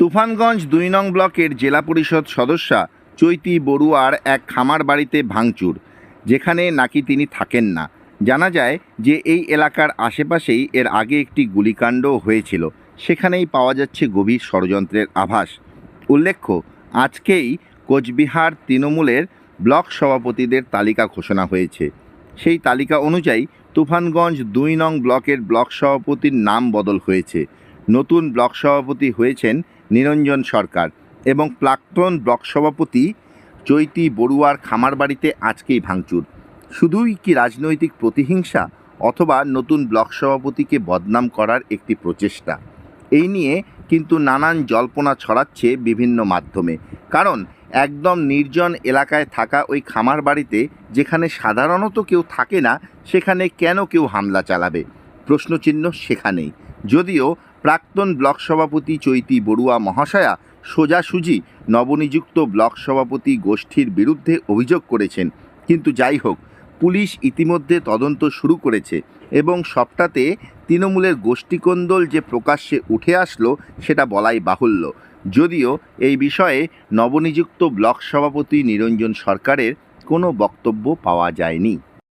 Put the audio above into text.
তুফানগঞ্জ দুই নং ব্লকের জেলা পরিষদ সদস্যা চৈতি বড়ুয়ার এক খামার বাড়িতে ভাঙচুর, যেখানে নাকি তিনি থাকেন না। জানা যায় যে এই এলাকার আশেপাশেই এর আগে একটি গুলিকাণ্ড হয়েছিল, সেখানেই পাওয়া যাচ্ছে গভীর ষড়যন্ত্রের আভাস। উল্লেখ্য, আজকেই কোচবিহার তৃণমূলের ব্লক সভাপতিদের তালিকা ঘোষণা হয়েছে। সেই তালিকা অনুযায়ী তুফানগঞ্জ দুই নং ব্লকের ব্লক সভাপতির নাম বদল হয়েছে। নতুন ব্লক সভাপতি হয়েছেন নিরঞ্জন সরকার এবং প্রাক্তন ব্লক সভাপতি চৈতি বড়ুয়ার খামার বাড়িতে আজকেই ভাঙচুর। শুধুই কি রাজনৈতিক প্রতিহিংসা অথবা নতুন ব্লক সভাপতিকে বদনাম করার একটি প্রচেষ্টা? এই নিয়ে কিন্তু নানান জল্পনা ছড়াচ্ছে বিভিন্ন মাধ্যমে। কারণ একদম নির্জন এলাকায় থাকা ওই খামার বাড়িতে যেখানে সাধারণত কেউ থাকে না, সেখানে কেন কেউ হামলা চালাবে? প্রশ্নচিহ্ন সেখানেই। যদিও প্রাক্তন ব্লক সভাপতি চৈতি বড়ুয়া মহাশয়া সোজাসুজি নবনিযুক্ত ব্লক সভাপতি গোষ্ঠীর বিরুদ্ধে অভিযোগ করেছেন। কিন্তু যাই হোক, পুলিশ ইতিমধ্যে তদন্ত শুরু করেছে এবং সবটাতে তৃণমূলের গোষ্ঠীকন্দল যে প্রকাশ্যে উঠে আসলো সেটা বলাই বাহুল্য। যদিও এই বিষয়ে নবনিযুক্ত ব্লক সভাপতি নিরঞ্জন সরকারের কোনো বক্তব্য পাওয়া যায়নি।